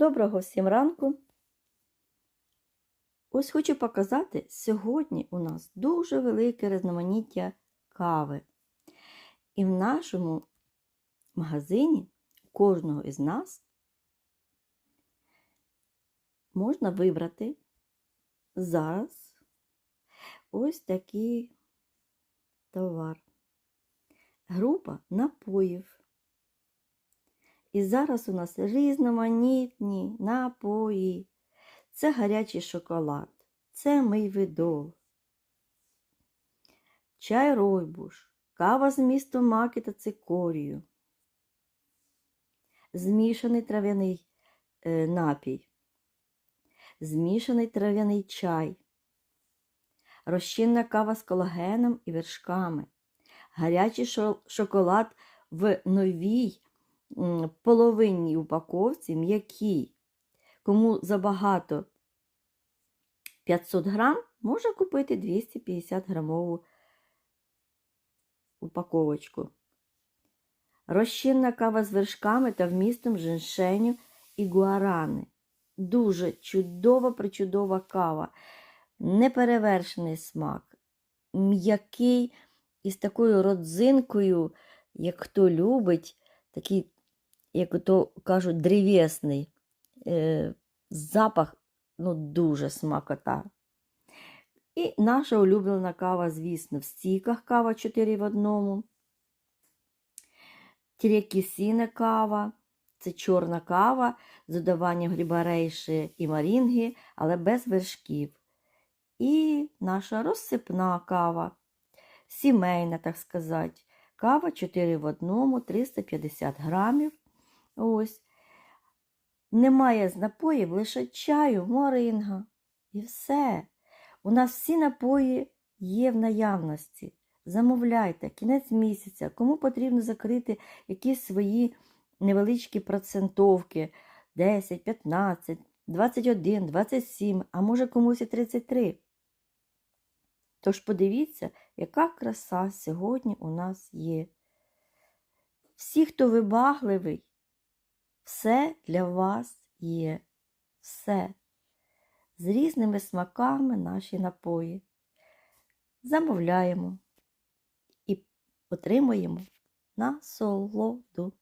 Доброго всім ранку. Ось хочу показати, сьогодні у нас дуже велике різноманіття кави. І в нашому магазині кожного із нас можна вибрати зараз ось такий товар. Група напоїв. І зараз у нас різноманітні напої. Це гарячий шоколад, це мийвидол, чай ройбуш, кава з містом маки та цикорію, змішаний трав'яний е, напій, змішаний трав'яний чай, розчинна кава з колагеном і вершками, гарячий шо- шоколад в новій половинній упаковці м'який. Кому забагато 500 грам, може купити 250 грамову упаковочку. Розчинна кава з вершками та вмістом женшеню і гуарани. Дуже чудова, причудова кава. Неперевершений смак. М'який із такою родзинкою, як хто любить, такий, як то кажуть, древесний е, запах ну, дуже смакота. І наша улюблена кава, звісно, в стіках кава 4 в одному. Тірекісіне кава. Це чорна кава з додаванням глібарейші і марінги, але без вершків. І наша розсипна кава, сімейна, так сказати. Кава 4 в одному, 350 грамів. Ось. Немає з напоїв лише чаю, моринга. І все. У нас всі напої є в наявності. Замовляйте, кінець місяця, кому потрібно закрити якісь свої невеличкі процентовки 10, 15, 21, 27, а може комусь і 33. Тож подивіться, яка краса сьогодні у нас є. Всі, хто вибагливий, все для вас є. Все. З різними смаками наші напої. Замовляємо і отримуємо насолоду.